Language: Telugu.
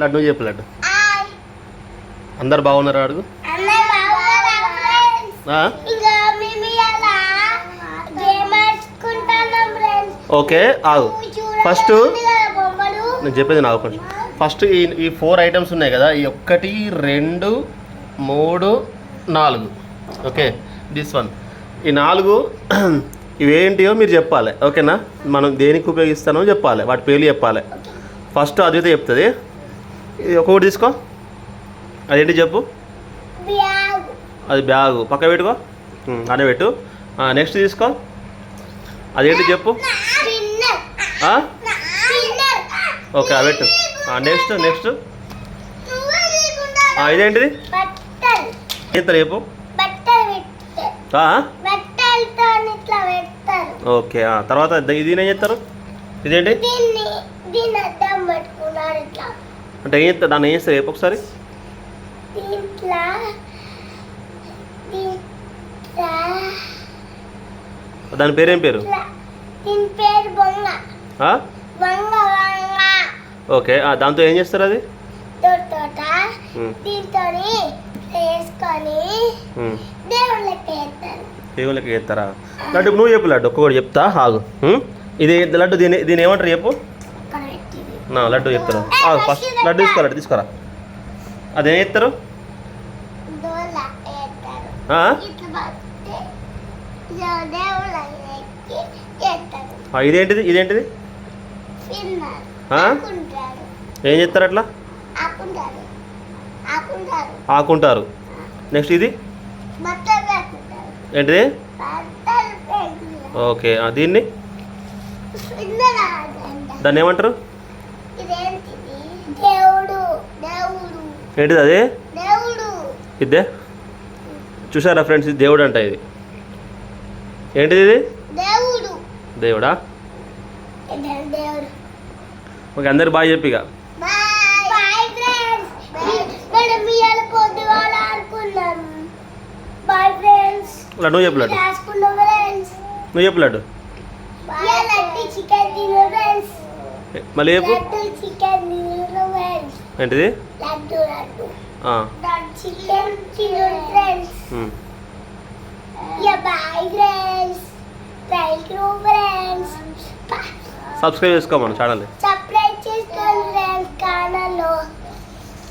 లడ్డు నువ్వు చెప్పు లడ్డు. అందరు బాగున్నారు అడుగు? ఓకే ఆగు. ఫస్ట్ నేను చెప్పేది నాకు కొంచెం. ఫస్ట్ ఈ ఈ ఫోర్ ఐటమ్స్ ఉన్నాయి కదా ఈ ఒక్కటి రెండు మూడు నాలుగు. ఓకే దిస్ వన్ ఈ నాలుగు ఇవేంటియో మీరు చెప్పాలి. ఓకేనా? మనం దేనికి ఉపయోగిస్తానో చెప్పాలి. వాటి పేర్లు చెప్పాలి. ఫస్ట్ అద్విత చెప్తుంది. ఇది ఒక్కొక్కటి తీసుకో. అదేంటి చెప్పు. అది బ్యాగు. పక్క పెట్టుకో. అదే పెట్టు. నెక్స్ట్ తీసుకో. అదేంటి చెప్పు. ఓకే అది పెట్టు. నెక్స్ట్ నెక్స్ట్ ఇదేంటిది? ఎంత పెడతారు. ఓకే తర్వాత ఇది ఏం చేస్తారు? ఇదేంటి? అంటే ఏం దాన్ని ఏం చేస్తారు ఒకసారి? దాని పేరు పేరు? ఓకే దాంతో ఏం చేస్తారు అది. దేవుళ్ళకి వేస్తారు. లడ్డు నువ్వు చెప్పు లడ్డు ఒక్కొక్కటి చెప్తా ఆగు? ఇది లడ్డు దీని దీని ఏమంటారు చెప్పు? నా లడ్డు చెప్తారు ఫస్ట్ లడ్డు తీసుకోరా లడ్డు తీసుకోరా? అదేం చేస్తారు ఇదేంటిది? ఇదేంటిది? ఏం చేస్తారు అట్లా? ఆకుంటారు నెక్స్ట్ ఇది? ఏంటిది? ఓకే దీన్ని. దాన్ని ఏమంటారు? ఏంటిది అది? ఇదే? చూసారా ఫ్రెండ్స్ ఇది దేవుడు అంట ఇది. ఏంటిది ఇది? దేవుడు. ఓకే అందరు బాగా చెప్పిక నువ్వు చెప్పు లడ్డు. రాసుకున్నాం ఫ్రెండ్స్. నువ్వు చెప్పు లడ్డు. లడ్డు చికెన్ మళ్ళీ చెప్పు. ఏంటిది? సబ్స్క్రైబ్ చేసుకో మన ఛానల్